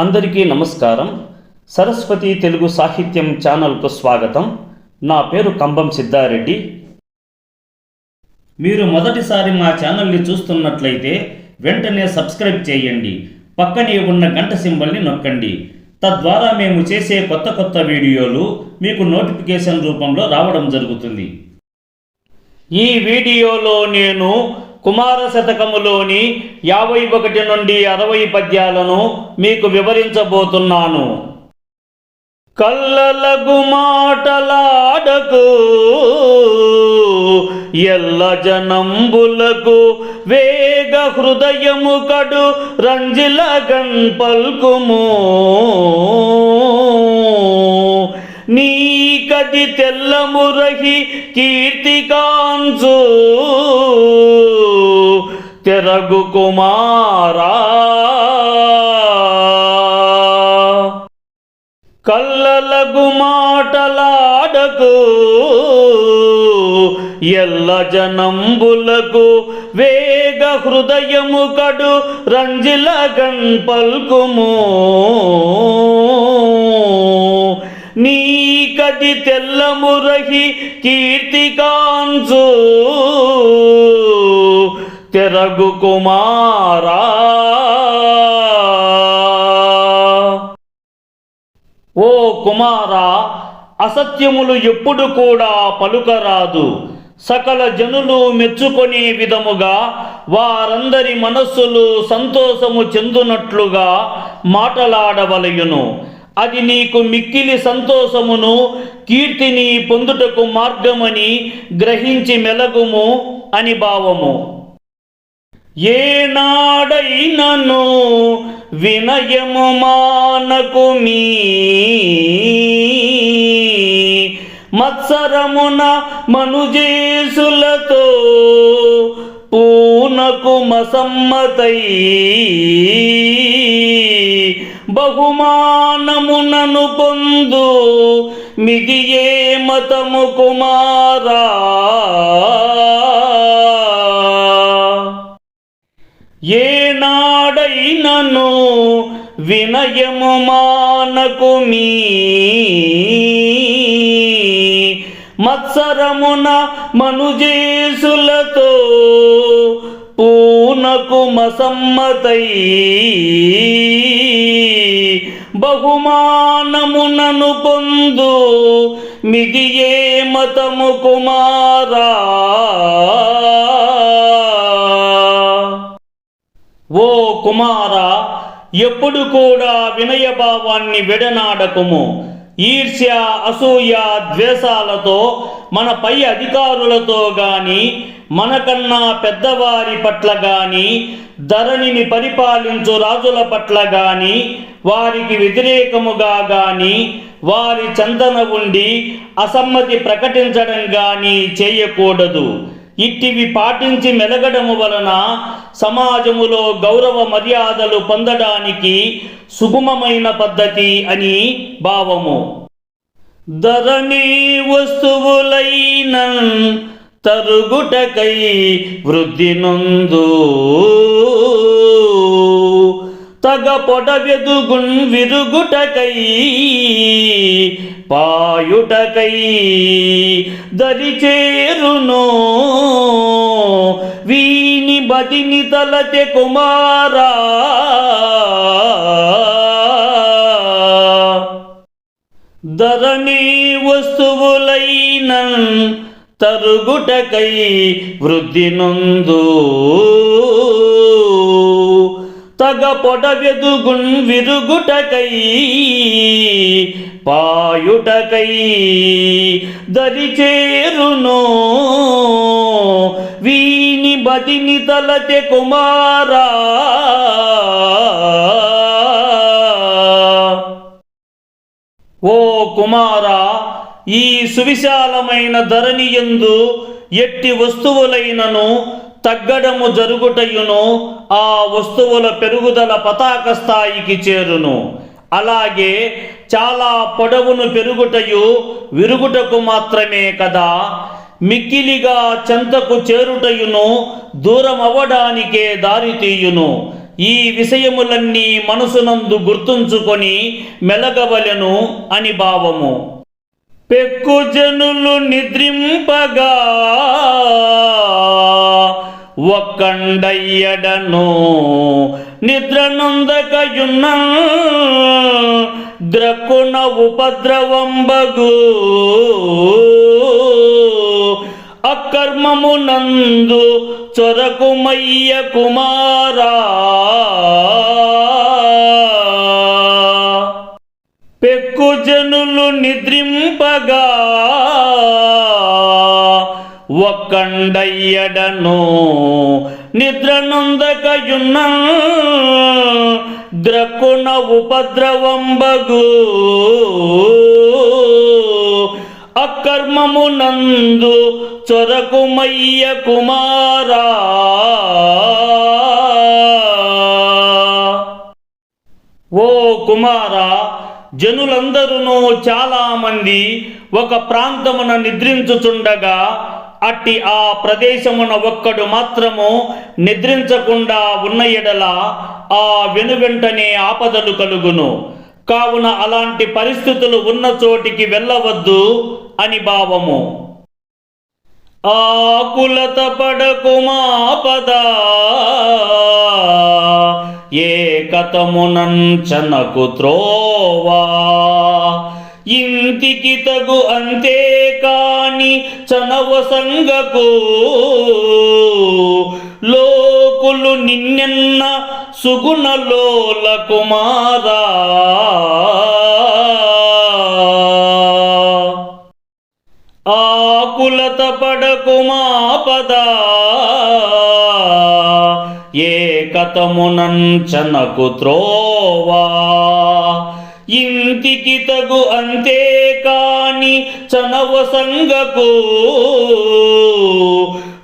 అందరికీ నమస్కారం. సరస్వతి తెలుగు సాహిత్యం ఛానల్కు స్వాగతం. నా పేరు కంబం సిద్ధారెడ్డి. మీరు మొదటిసారి మా ఛానల్ని చూస్తున్నట్లయితే వెంటనే సబ్స్క్రైబ్ చేయండి. పక్కనే ఉన్న గంట సింబల్ని నొక్కండి. తద్వారా మేము చేసే కొత్త కొత్త వీడియోలు మీకు నోటిఫికేషన్ రూపంలో రావడం జరుగుతుంది. ఈ వీడియోలో నేను కుమార శతకములోని యాభై ఒకటి నుండి అరవై పద్యాలను మీకు వివరించబోతున్నాను. కల్లలగు మాటలాడకు ఎల్ల జనంబులకు వేగ హృదయము కడు రంజిల పల్కుము. కది తెల్లమురహి కీర్తికాంచు తెరగు కుమారా. కల్లలగు మాటలాడకు. ఎల్ల జనంబులకు వేగ హృదయము కడు రంజిల పల్కుము. కది తెల్లమురహి కీర్తికాంచు తెరగు కుమారా. ఓ కుమారా అసత్యములు ఎప్పుడు కూడా పలుకరాదు. సకల జనులు మెచ్చుకొనే విధముగా వారందరి మనస్సులు సంతోషము చెందునట్లుగా మాటలాడవలయును. అది నీకు మిక్కిలి సంతోషమును కీర్తిని పొందుటకు మార్గమని గ్రహించి మెలగుము అని భావము. ఏనాడైనను వినయము మానకు మీ మత్సరమున మనుజేసులతో పూనకు మసమ్మతై బహుమానమునను పొందు మిదియే మతము కుమారా. ఏనాడైనను వినయము మానకు మీ మత్సరమున మనుజేసులతో పూనకు మసమ్మతై బహుమానమునను పొందు మిదియే మతము కుమారా. ఓ కుమారా ఎప్పుడు కూడా వినయభావాన్ని విడనాడకుము. ఈర్ష్య అసూయ ద్వేషాలతో మన పై అధికారులతో గాని మనకన్నా పెద్దవారి పట్ల గాని ధరణిని పరిపాలించు రాజుల పట్ల గాని వారికి వ్యతిరేకముగా గాని వారి చందన ఉండి అసమ్మతి ప్రకటించడం గాని చేయకూడదు. ఇట్టివి పాటించి మెలగడము వలన సమాజములో గౌరవ మర్యాదలు పొందడానికి సుగమమైన పద్ధతి అని భావము. ధరణి వస్తువులైన తరుగుటకై వృద్ధి నొందు తగ పొడవెదుగున్ విరుగుటకై పాయుటకై దరిచేరును వీని బదిని తలచె కుమారా. ధరణి వస్తువులైన తరుగుటకై వృద్ధి నొందు. తగ పొడవెదుగున్ విరుగుటకై పాయుటకై దరిచేరును వీని బదిని తలచె కుమారా. ఓ కుమారా ఈ సువిశాలమైన ధరణి యందు ఎట్టి వస్తువులైనను తగ్గడము జరుగుటయును ఆ వస్తువుల పెరుగుదల పతాక స్థాయికి చేరును. అలాగే చాలా పొడవును పెరుగుటయు విరుగుటకు మాత్రమే కదా. మిక్కిలిగా చెంతకు చేరుటయును దూరం అవ్వడానికే దారితీయును ఈ విషయములన్నీ మనసునందు గుర్తుంచుకొని మెలగవలెను అని భావము. పెక్కు జనులు నిద్రింపగా ఒక్కండయ్యడను నిద్రనొందకయున్న ద్రక్కున ఉపద్రవంబగు అకర్మమునందు చొరకుమయ్య కుమారా పెక్కు జనులు నిద్రింపగా ఒక్కండయ్యడను నిద్రనొందకయున్న ద్రక్కున ఉపద్రవంబగు అకర్మమునందు చొరకుమయ్య కుమారా. ఓ కుమారా జనులందరూ చాలా మంది ఒక ప్రాంతమున నిద్రించుచుండగా అట్టి ఆ ప్రదేశమున ఒక్కడు మాత్రము నిద్రించకుండా ఉన్న ఎడల ఆ వెనువెంటనే ఆపదలు కలుగును. కావున అలాంటి పరిస్థితులు ఉన్న చోటికి వెళ్ళవద్దు అని భావము. ఆకులత పడకుమాపదా. ఏ కథమునంచనకు త్రోవా. ఇంటికి తగు అంతే కాని చనవ సంగకు లోకులు నిన్నెన్న సుగుణలోల కుమారా. ఆకులత పడకుమాపదా పదా. కథమునంచనకు త్రోవా. ఇంటికి తగు అంతే కాని చనవ సంగకు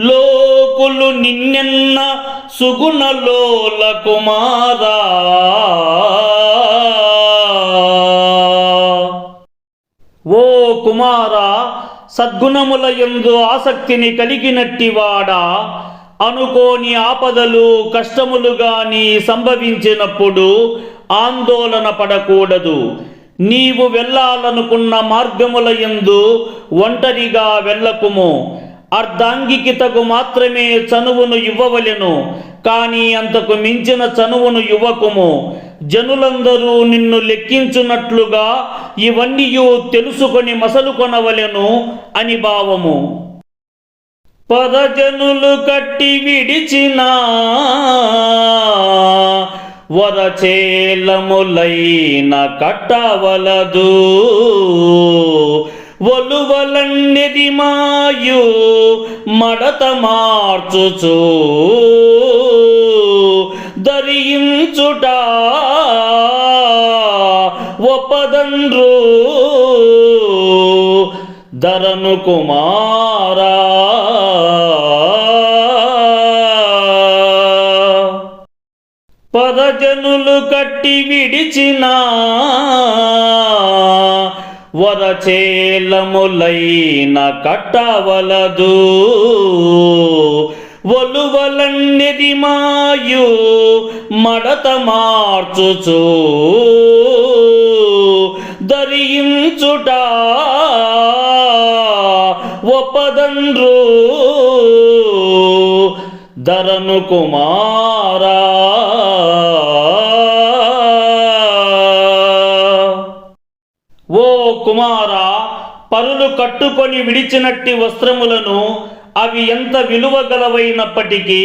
లోకులు నిన్నెన్న సుగుణలోల కుమారా. ఓ కుమారా సద్గుణముల యందు ఆసక్తిని కలిగినట్టివాడా. అనుకోని ఆపదలు కష్టములు గాని సంభవించినప్పుడు ఆందోళన పడకూడదు. నీవు వెళ్ళాలనుకున్న మార్గముల యందు ఒంటరిగా వెళ్ళకుము. అర్ధాంగికి తగు మాత్రమే చనువును ఇవ్వవలెను కానీ అంతకు మించిన చనువును ఇవ్వకుము. జనులందరూ నిన్ను లెక్కించున్నట్లుగా ఇవన్నీ తెలుసుకొని మసలు కొనవలెను అని భావము. పదజనులు కట్టి విడిచిన వరచేలములైన కట్టవలదు. ఒలువలన్నది మాయు మడత మార్చుచు ధరించుట ఒప్పదండ్రు. ధరను కుమారా పదజనులు కట్టి విడిచిన వరచేలములైన కట్టవలదు. ఒలువలన్నెది మాయు మడత మార్చుచు దరించుట ఒప్పదండ్రు ధరను కుమారా. ఓ కుమారా పరులు కట్టుకొని విడిచినట్టి వస్త్రములను అవి ఎంత విలువ గలవైనప్పటికీ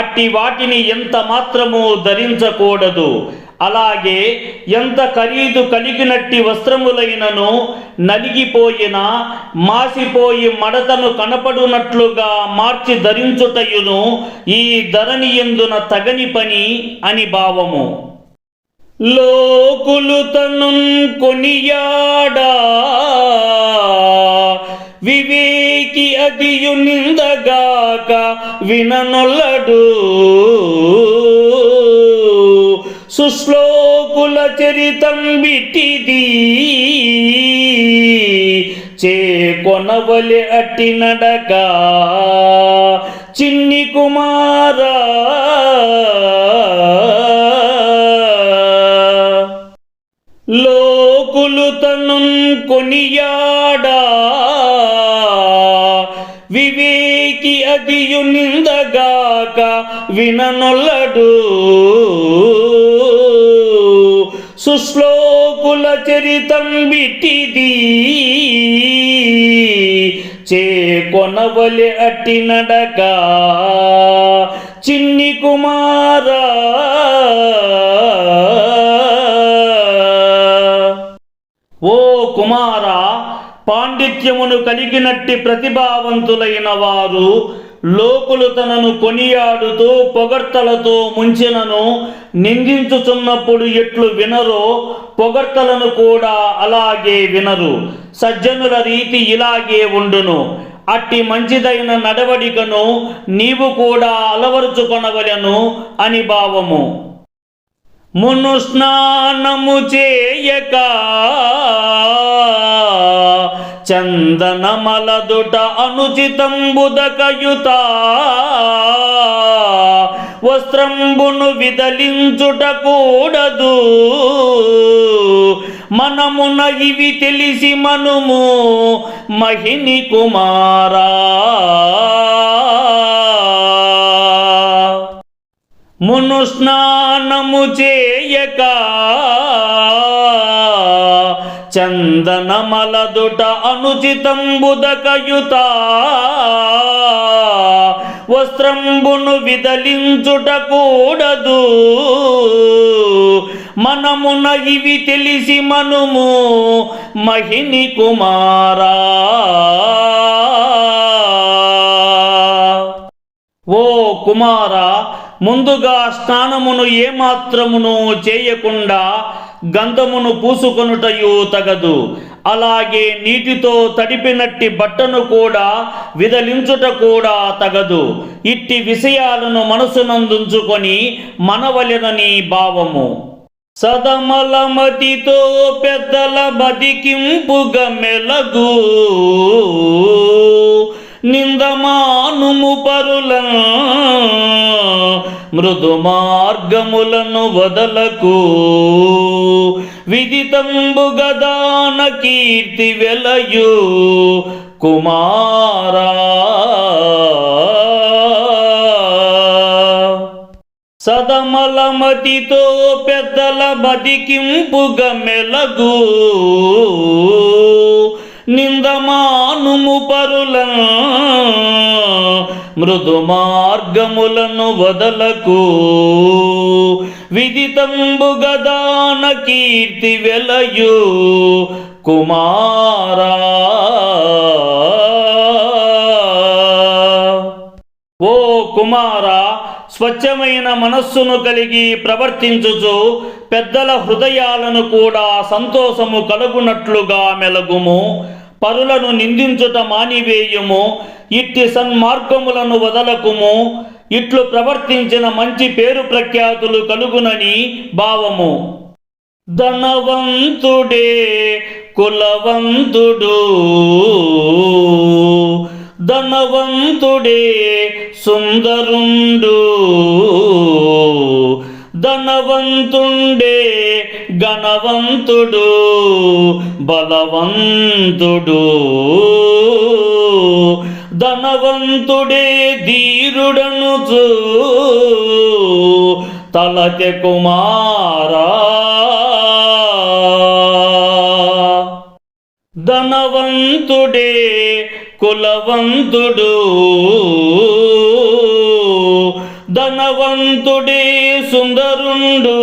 అట్టి వాటిని ఎంత మాత్రము ధరించకూడదు. అలాగే ఎంత ఖరీదు కలిగినట్టి వస్త్రములైనను నలిగిపోయిన మాసిపోయి మడతను కనపడునట్లుగా మార్చి ధరించుటయును ఈ ధరణి ఎందున తగని పని అని భావము. లోకులు తను కొనియాడా? వివేకి అదియు నిందగాక విననొల్లడు. సుశ్లోకుల చరితం విటిది. చే కొనవలి అట్టి నడగా చిన్ని కుమారా. లోకులు తను కొనియాడా. వివేకి అదియు నిందగాక విననొల్లడు. చరితం విటిది చే కొనవలి అట్టి నడక చిన్ని కుమారా. ఓ కుమారా పాండిత్యమును కలిగినట్టి ప్రతిభావంతులైన వారు లోకులు తనను కొనియాడుతూ పొగడ్తలతో ముంచినను నిందించుచున్నప్పుడు ఎట్లు వినరో పొగడ్తలను కూడా అలాగే వినరు. సజ్జనుల రీతి ఇలాగే ఉండును. అట్టి మంచిదైన నడవడికను నీవు కూడా అలవరుచుకొనవలెను అని భావము. మును స్నానము చేయక చందనమలదుట అనుచితంబుదకయుత. వస్త్రంబును విదలించుట కూడదు మనమున ఇవి తెలిసి మనుము మహిని కుమారా. మును స్నానము చేయక చందనమలదుట అనుచితంబుదకయుత. వస్త్రంబును విదలించుట కూడదు మనమున ఇవి తెలిసి మనుము మహిని కుమారా. ఓ కుమార ముందుగా స్నానమును ఏమాత్రమును చేయకుండా గంధమును పూసుకొనుటయు తగదు అలాగే నీటితో తడిపినట్టి బట్టను కూడా విదలించుట కూడా తగదు. ఇట్టి విషయాలను మనసునందుంచుకొని మనవలెనని భావము. సదమలమతితో పెద్దల బతికింపుగ మెలగు. నిందమానుము పరుల. మృదు మార్గములను వదలకు. విదితంబు గదాన కీర్తి వెలయు. కుమారా. సదమలమతితో పెద్దల బతికింపుగ మెలగు. నిందమానుము పరుల మృదు మార్గములను వదలకు. విదితంబు గదాన కీర్తి వెలయు కుమారా. ఓ కుమారా స్వచ్ఛమైన మనస్సును కలిగి ప్రవర్తించుచు పెద్దల హృదయాలను కూడా సంతోషము కలుగునట్లుగా మెలగుము. పరులను నిందించుట మానివేయము. ఇట్టి సన్మార్గములను వదలకుము. ఇట్లు ప్రవర్తించిన మంచి పేరు ప్రఖ్యాతులు కలుగునని భావము. ధనవంతుడే కులవంతుడు. ధనవంతుడే సుందరుండు. ధనవంతుండే గణవంతుడు బలవంతుడు. ధనవంతుడే ధీరుడనుచు తలకె కుమారా. ధనవంతుడే కులవంతుడు ధనవంతుడే సుందరుండు.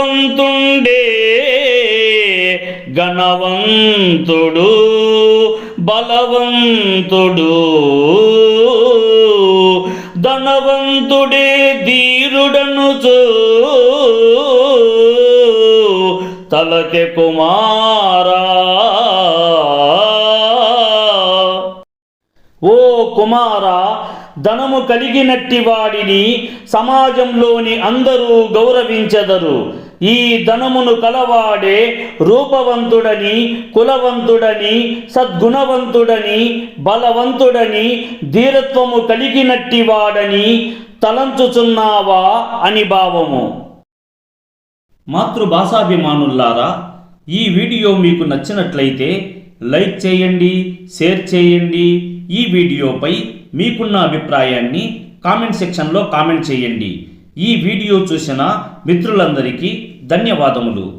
బలవంతుండే గణవంతుడు బలవంతుడు. ధనవంతుడే ధీరుడనుచు తలకె కుమారా. ఓ కుమారా ధనము కలిగినట్టి వాడిని సమాజంలోని అందరూ గౌరవించెదరు. ఈ ధనమును కలవాడే రూపవంతుడని కులవంతుడని సద్గుణవంతుడని బలవంతుడని ధీరత్వము కలిగినట్టివాడని తలంచుచున్నావా అని భావము. మాతృభాషాభిమానుల్లారా ఈ వీడియో మీకు నచ్చినట్లయితే లైక్ చేయండి షేర్ చేయండి. ఈ వీడియోపై మీకున్న అభిప్రాయాన్ని కామెంట్ సెక్షన్లో కామెంట్ చేయండి. ఈ వీడియో చూసిన మిత్రులందరికీ ధన్యవాదములు.